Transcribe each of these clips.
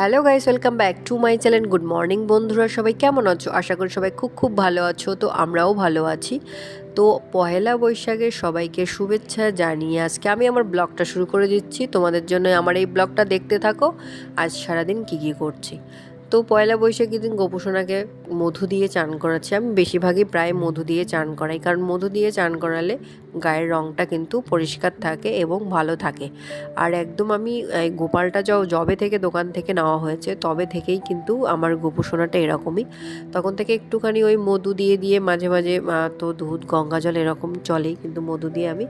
Hello guys welcome back to my channel good morning বন্ধুরা, সবাই কেমন আছো? আশা করি সবাই খুব খুব ভালো আছো, তো আমরাও ভালো আছি। তো পহেলা বৈশাখে সবাইকে শুভেচ্ছা জানিয়ে আজকে আমি আমার ব্লগটা শুরু করে দিচ্ছি। তোমাদের জন্য আমার এই ব্লগটা দেখতে থাকো। আজ সারাদিন কী কী করছি? তো পয়লা বৈশাখের দিন গোপুসোনাকে মধু দিয়ে চান করাচ্ছি আমি। বেশিরভাগই প্রায় মধু দিয়ে চান করাই, কারণ মধু দিয়ে চান করালে গায়ের রঙটা কিন্তু পরিষ্কার থাকে এবং ভালো থাকে। আর একদম আমি গোপালটা য জবে থেকে দোকান থেকে নেওয়া হয়েছে, তবে থেকেই কিন্তু আমার গোপুসোনাটা এরকমই। তখন থেকে একটুখানি ওই মধু দিয়ে দিয়ে মাঝে মাঝে তো দুধ, গঙ্গা জল এরকম চলেই, কিন্তু মধু দিয়ে আমি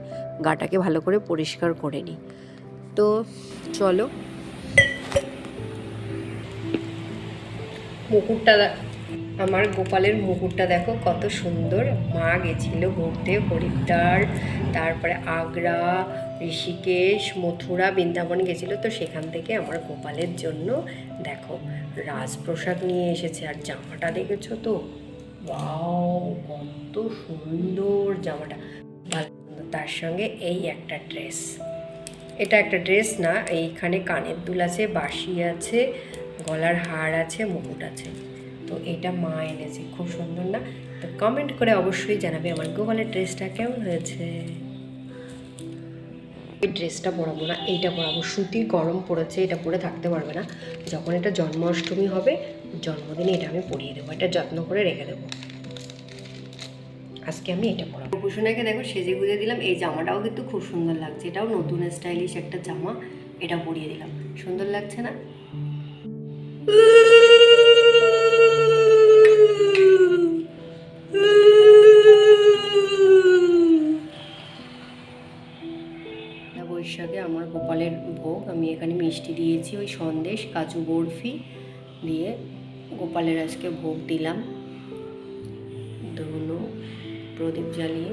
গাটাকে ভালো করে পরিষ্কার করে নিই। তো চলো মুকুটটা দে- আমার গোপালের মুকুরটা দেখো, কত সুন্দর। মা গেছিল ঘুরতে, হরিদ্বার, তারপরে আগ্রা, ঋষিকেশ, মথুরা, বৃন্দাবন গেছিল। তো সেখান থেকে আমার গোপালের জন্য দেখো, রাজপ্রসাদ নিয়ে এসেছে। আর জামাটা দেখেছ তো? ওয়াও, কত সুন্দর জামাটা। তার সঙ্গে এই একটা ড্রেস। এটা একটা ড্রেস না, এইখানে কানের দুল আছে, বাঁশি আছে গলার হার আছে, মুকুট আছে। তো এটা মা এনেছে, খুব সুন্দর না? তো কমেন্ট করে অবশ্যই জানাবে আমার গোপালের ড্রেসটা কেমন হয়েছে? এই ড্রেসটা পরাবো না, এইটা পরাবো। সুতির গরম পড়েছে, এটা পরে থাকতে পারবে না। যখন এটা জন্মাষ্টমী হবে, জন্মদিনে এটা আমি পরিয়ে দেবো, এটা যত্ন করে রেখে দেবো। আজকে আমি এটা পরাবো। ভূষণাকে দেখো, সেজে গুজে দিলাম। এই জামাটাও কিন্তু খুব সুন্দর লাগছে। এটাও নতুন স্টাইলিশ একটা জামা, এটা পরিয়ে দিলাম। সুন্দর লাগছে না? বৈশাখে আমার গোপালের ভোগ, আমি এখানে মিষ্টি দিয়েছি, ওই সন্দেশ, কাজু বরফি দিয়ে গোপালের আজকে ভোগ দিলাম। ধুনো প্রদীপ জ্বালিয়ে।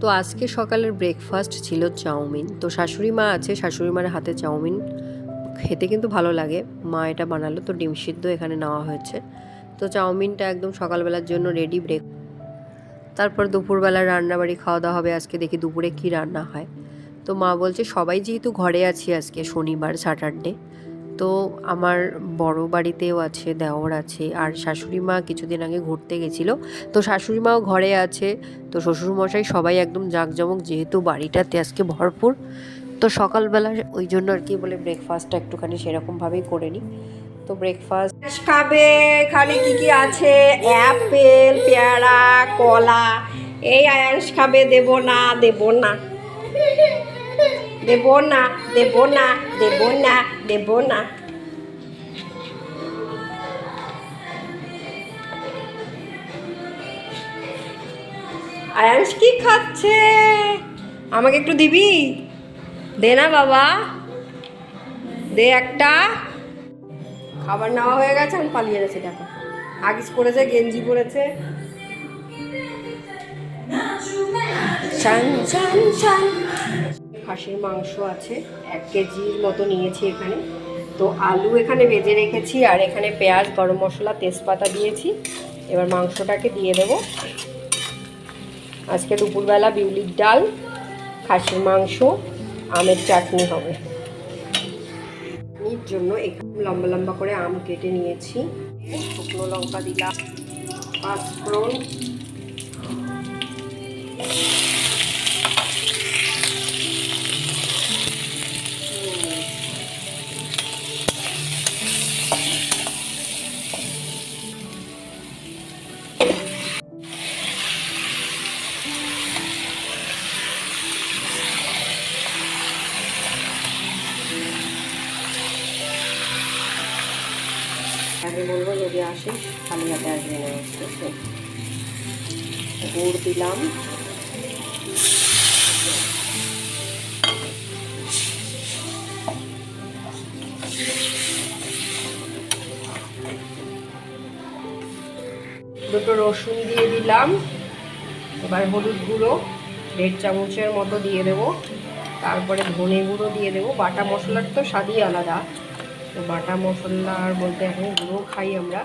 তো আজকে সকালের ব্রেকফাস্ট ছিল চাউমিন। তো শাশুড়ি মা আছে, শাশুড়ি মার হাতে চাউমিন খেতে কিন্তু ভালো লাগে। মা এটা বানালো, তো ডিম সিদ্ধ এখানে নেওয়া হয়েছে। তো চাউমিনটা একদম সকালবেলার জন্য রেডি ব্রেক তারপর দুপুরবেলা রান্নাবাড়ি খাওয়া দাওয়া হবে, আজকে দেখি দুপুরে কি রান্না হয়। তো মা বলছে, সবাই যেহেতু ঘরে আছি আজকে, শনিবার স্যাটারডে তো আমার বড় বাড়িতেও আছে, দেওর আছে, আর শাশুড়ি মা কিছুদিন আগে ঘুরতে গেছিল। তো শাশুড়ি মাও ঘরে আছে, তো শ্বশুরমশাই সবাই একদম জাঁকজমক, যেহেতু বাড়িটাতে আজকে ভরপুর তো সকালবেলা ওই জন্য আর কি বলে ব্রেকফাস্টটা একটুখানি সেরকমভাবেই করে নিই। তো ব্রেকফাস্ট খাবে, এখানে কি কি আছে? অ্যাপেল পেয়ারা, কলা, এই আয়াংশ খাবে, দেব না দেব না। দেব না দেব না দেব না দেব না। আয়াংশ কি খাচ্ছে? আমাকে একটু দিবি? দে না বাবা। দে একটা। খাবার নেওয়া হয়ে গেছে, আমি পালিয়ে গেছি দেখো। আগিস পরেছে, গেঞ্জি চান খাসির মাংস আছে, এক কেজির মতো নিয়েছি এখানে। তো আলু এখানে ভেজে রেখেছি, আর এখানে পেঁয়াজ, গরম মশলা, তেজপাতা দিয়েছি। এবার মাংসটাকে দিয়ে দেবো। আজকে দুপুরবেলা বিউলির ডাল, খাসির মাংস আমের চাটনি হবে। চাটনির জন্য এখানে লম্বা লম্বা করে আম কেটে নিয়েছি। শুকনো লঙ্কা দিলাম, পাঁচফোড়ন আগে বলব যদি আসে খালি হাতে আসবে না গুড় দিলাম। দুটো রসুন দিয়ে দিলাম। এবার হলুদ গুঁড়ো, দেড় চামচের মতো দিয়ে দেবো। তারপরে ধনে গুঁড়ো দিয়ে দেবো। বাটা মশলার তো স্বাদই আলাদা। তো বাটা মশলা আর বলতে এখন গুঁড়ো খাই আমরা।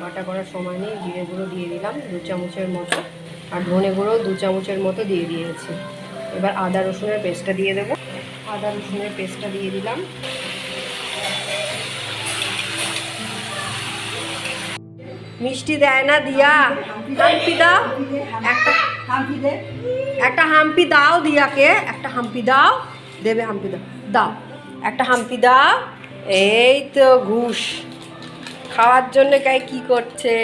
বাটা করার সময় নেই, জিরে গুঁড়ো দিয়ে দিলাম, দু চামচের মতো। আর ধনে গুঁড়ো দু চামচের মতো দিয়ে দিয়েছি। এবার আদা রসুনের পেস্টটা দিয়ে দেবো। আদা রসুনের পেস্টটা দিয়ে দিলাম। মিষ্টি দেয় না দিয়া? হাম্পি দাও। একটা হাম্পি দে। একটা হাম্পি দাও দিয়াকে। একটা হাম্পি দাও। দেবে হাম্পি দাও দাও। একটা হাম্পি দাও। এই তো ঘুষ। খাওয়ার জন্য গায়ে কি করছে?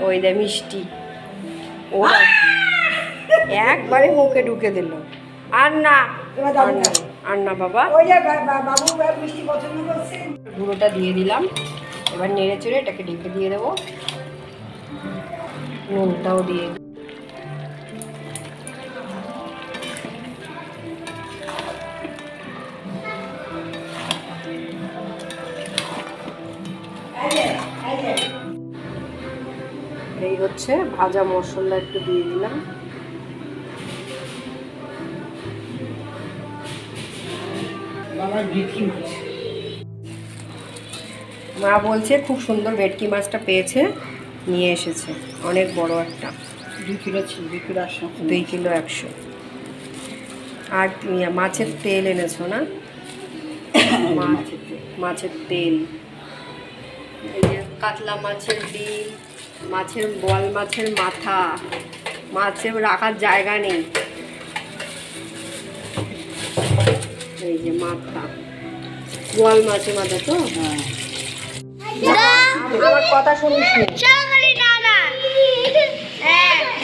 ওই দে মিষ্টি। ওরা একবারে মুখে ঢুকে দিল। আর না আর না, আর না বাবা গুঁড়োটা দিয়ে দিলাম। এবার নেড়ে চেড়ে এটাকে ঢেকে দিয়ে দেবো। নুনটাও দিয়ে এই হচ্ছে ভাজা মশলা একটু দিয়ে দিলাম। মা বলছে খুব সুন্দর ভেটকি মাছটা পেয়েছে নিয়ে এসেছে। অনেক বড় একটা। দুই কিলো ছিল দুই কিলো আসো দুই কিলো একশো। আর মাছের তেল এনেছো না? মাছ মাছের তেল। এই যে কাতলা মাছের ডিম মাছের বল মাছের মাথা মাছের রাখার জায়গা নেই। এই যে মাথা বল মাছের মাথা তো? আমার কথা শুনিস।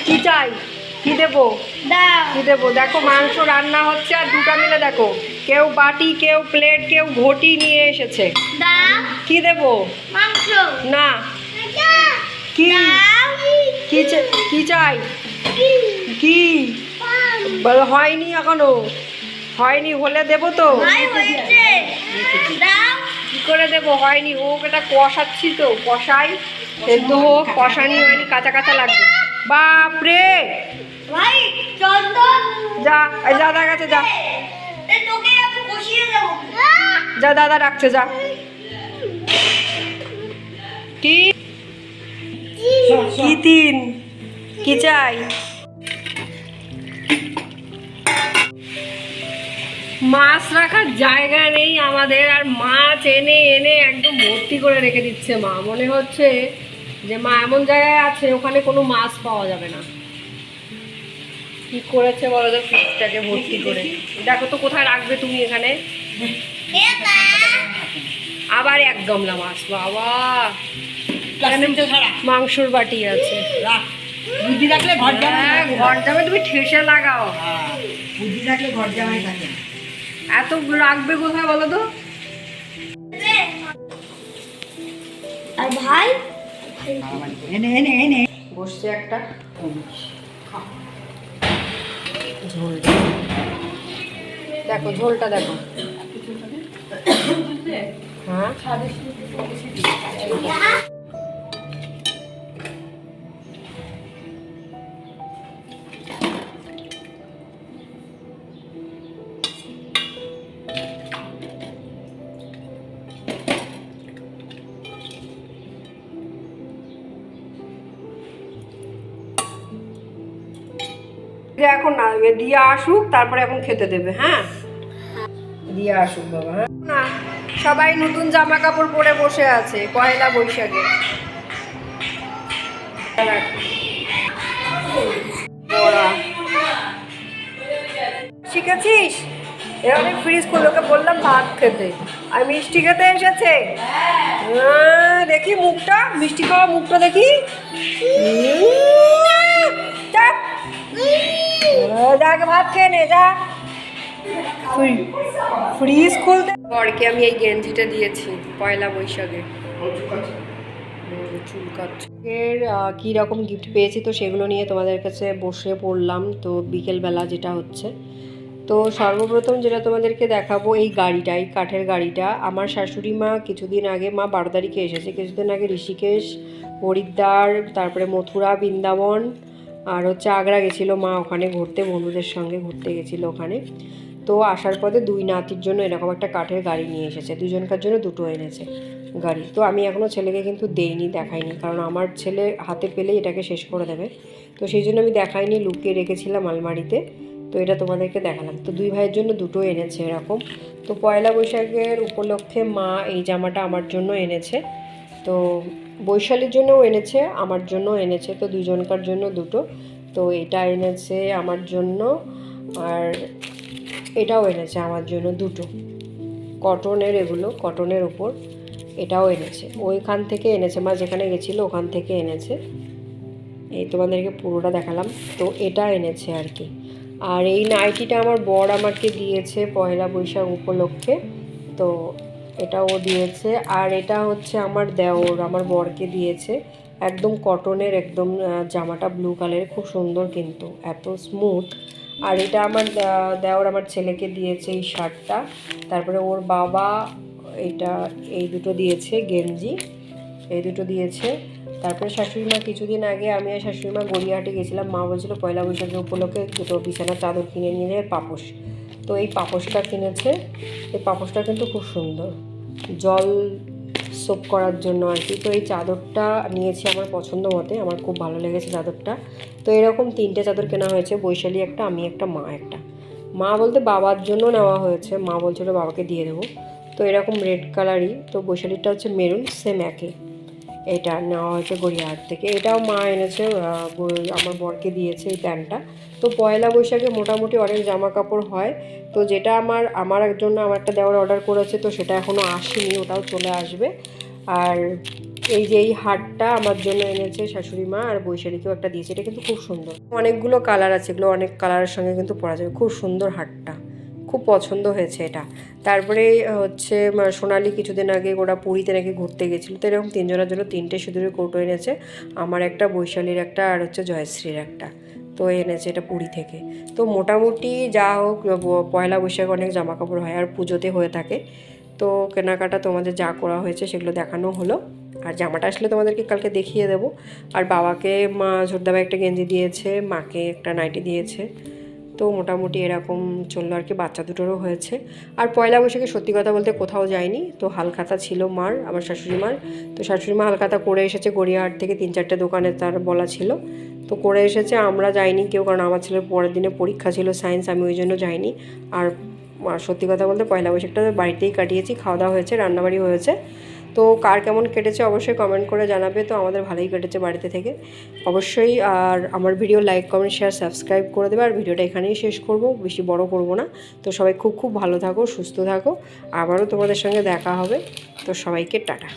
কি চাই? কি দেবো? কি দেবো? দেখো মাংস রান্না হচ্ছে আর দুটা মিলে দেখো। কেউ বাটি কেউ প্লেট কেউ ঘটি নিয়ে এসেছে। কি দেবো? না। কি? কি চাই? কি? হয়নি এখনও। হয়নি হলে দেবো তো। কি করে দেবো? হয়নি হোক এটা কষাচ্ছি তো। কষাই। সেদ্ধ হোক কষানি হয়নি কাঁচা কাঁচা লাগবে। বাপরে! যা এই দাদা কাছে যা। যা দাদা রাখছে যা। কি? কি তিন? কি চাই? মাছ রাখার জায়গা নেই আমাদের আর মাছ এনে এনে একদম ভর্তি করে রেখে দিচ্ছে মা। মনে হচ্ছে যে মা এমন জায়গায় আছে ওখানে কোনো মাছ পাওয়া যাবে না। কি করেছে বলো তো ফ্রিজটাকে ভর্তি করে? দেখো তো কোথায় রাখবে তুমি এখানে? আবার এক গামলা মাছ বাবা। মাংসর বাটি আছে। বুদ্ধি রাখলে ঘর জামাই হ্যাঁ, ঘর যাবে তুমি ঠেসে লাগাও। হ্যাঁ, বুদ্ধি রাখলে ঘর জামাই থাকে। এত রাখবে কোথায় বলো তো? আর ভাই? এনে এনে এনে। বসছে একটা ঝোল দেখো ঝোলটা দেখো। হ্যাঁ। যে এখন না দিয়ে আসুক, তারপরে এখন খেতে দেবে হ্যাঁ? দিয়ে আসুক বাবা হ্যাঁ? না, সবাই নতুন জামা কাপড় পরে বসে আছে, পয়লা বৈশাখে। শিখেছিস? এভাবে ফ্রিজ খুলে ওকে বললাম ভাত খেতে। আর মিষ্টি খেতে এসেছে? দেখি মুখটা, মিষ্টি খাওয়া মুখটা দেখি। আহ, ভাত খেয়ে নে যা ফ্রিজ খুলতে বরকে আমি এই গেঞ্জিটা দিয়েছি পয়লা বৈশাখে। হুম, চুলকাচ্ছে এর আহ, কী রকম গিফট পেয়েছি তো সেগুলো নিয়ে তোমাদের কাছে বসে পড়লাম। তো বিকেলবেলা যেটা হচ্ছে। তো সর্বপ্রথম যেটা তোমাদেরকে দেখাবো এই গাড়িটা এই কাঠের গাড়িটা। আমার শাশুড়ি মা কিছুদিন আগে মা বারো তারিখে এসেছে। কিছুদিন আগে ঋষিকেশ হরিদ্বার তারপরে মথুরা বৃন্দাবন আর হচ্ছে আগ্রা গেছিল মা ওখানে ঘুরতে, বন্ধুদের সঙ্গে ঘুরতে গেছিল ওখানে। তো আসার পথে দুই নাতির জন্য এরকম একটা কাঠের গাড়ি নিয়ে এসেছে। দুজনকার জন্য দুটো এনেছে গাড়ি। তো আমি এখনও ছেলেকে কিন্তু দেইনি, দেখাইনি। কারণ আমার ছেলে হাতে পেলেই এটাকে শেষ করে দেবে। তো সেই জন্য আমি দেখাইনি, লুকিয়ে রেখেছিলাম আলমারিতে। তো এটা তোমাদেরকে দেখালাম। তো দুই ভাইয়ের জন্য দুটো এনেছে এরকম। তো পয়লা বৈশাখের উপলক্ষে মা এই জামাটা আমার জন্য এনেছে। তো বৈশালীর জন্যও এনেছে, আমার জন্য এনেছে, তো দুজনকার জন্য দুটো। তো এটা এনেছে আমার জন্য আর এটাও এনেছে আমার জন্য দুটো। কটনের এগুলো, কটনের উপর এটাও এনেছে। ওইখান থেকে এনেছে, মা যেখানে গেছিল ওখান থেকে এনেছে। এই তোমাদেরকে পুরোটা দেখালাম। তো এটা এনেছে আর কি। আর এই নাইটিটা আমার বর আমাকে দিয়েছে পয়লা বৈশাখ উপলক্ষে। তো এটা ও দিয়েছে। আর এটা হচ্ছে আমার দেওর, আমার বরকে দিয়েছে। একদম কটনের, একদম জামাটা ব্লু কালারের খুব সুন্দর কিন্তু, এত স্মুথ আর এটা আমার দেওর আমার ছেলেকে দিয়েছে এই শার্টটা। তারপরে ওর বাবা এটা, এই দুটো দিয়েছে, গেঞ্জি, এই দুটো দিয়েছে। তারপরে শাশুড়ি মা কিছুদিন আগে আমি আর শাশুড়ি মা গড়িয়াহাটে গেছিলাম, মা বলছিল পয়লা বৈশাখের উপলক্ষে দুটো বিছানার চাদর কিনে নিয়ে পাপোশ। তো এই পাপোশটা কিনেছে, এই পাপোশটা কিন্তু খুব সুন্দর। জল সোপ করার জন্য আর কি। তো এই চাদরটা নিয়েছি আমার পছন্দ মতে, আমার খুব ভালো লেগেছে চাদরটা। তো এরকম তিনটে চাদর কেনা হয়েছে, বৈশালী একটা, আমি একটা, মা একটা। মা বলতে বাবার জন্য নেওয়া হয়েছে, মা বলছিল বাবাকে দিয়ে দেবো। তো এরকম রেড কালারই, তো বৈশালীটা হচ্ছে মেরুন সেম একই। এটা নেওয়া হয়েছে গড়িয়াহাট থেকে। এটাও মা এনেছে আমার বরকে দিয়েছে এই প্যান্টটা। তো পয়লা বৈশাখে মোটামুটি অনেক জামা কাপড় হয়। তো যেটা আমার আমার জন্য আমার একটা দেওয়ার অর্ডার করেছে, তো সেটা এখনও আসেনি, ওটাও চলে আসবে। আর এই যে এই হারটা আমার জন্য এনেছে শাশুড়ি মা, আর বৈশাখীকেও একটা দিয়েছে। এটা কিন্তু খুব সুন্দর। অনেকগুলো কালার আছে, এগুলো অনেক কালারের সঙ্গে কিন্তু পরা যাবে। খুব সুন্দর হারটা। খুব পছন্দ হয়েছে এটা। তারপরে হচ্ছে সোনালি কিছুদিন আগে ওরা পুরীতে নাকি ঘুরতে গেছিল। তো এরকম তিনজনের জন্য তিনটে সিঁদুরের কৌটো এনেছে। আমার একটা, বৈশালীর একটা আর হচ্ছে জয়শ্রীর একটা। তো এনেছে এটা পুরী থেকে। তো মোটামুটি যা হোক পয়লা বৈশাখ অনেক জামা কাপড় হয় আর পুজোতে হয়ে থাকে। তো কেনাকাটা তোমাদের যা করা হয়েছে সেগুলো দেখানো হলো। আর জামাটা আসলে তোমাদেরকে কালকে দেখিয়ে দেবো। আর বাবাকে, মা ঝোরদাবা একটা গেঞ্জি দিয়েছে, মাকে একটা নাইটি দিয়েছে। তো মোটামুটি এরকম চলল আর কি, বাচ্চা দুটোরও হয়েছে। আর পয়লা বৈশাখে সত্যি কথা বলতে কোথাও যায়নি তো হালখাতা ছিল মার, আমার শাশুড়ি মার। তো শাশুড়ি মা হালখাতা করে এসেছে গড়িয়াহাট থেকে তিন চারটে দোকানে তার বলা ছিল। তো করে এসেছে, আমরা যাইনি কেউ, কারণ আমার ছেলের পরের দিনে পরীক্ষা ছিল সায়েন্স, আমি ওই জন্য যাইনি। আর সত্যি কথা বলতে পয়লা বৈশাখটা বাড়িতেই কাটিয়েছি, খাওয়া দাওয়া হয়েছে রান্নাবাড়ি হয়েছে। তো কার কেমন কেটেছে অবশ্যই কমেন্ট করে জানাবে। তো আমাদের ভালোই কেটেছে বাড়িতে থেকে। অবশ্যই আর আমার video like comment share subscribe করে দেবে। আর ভিডিওটা এখানেই শেষ করব। বেশি বড় করব না। তো সবাই খুব খুব ভালো থাকো, সুস্থ থাকো। আবারও তোমাদের সঙ্গে দেখা হবে। তো সবাইকে টাটা।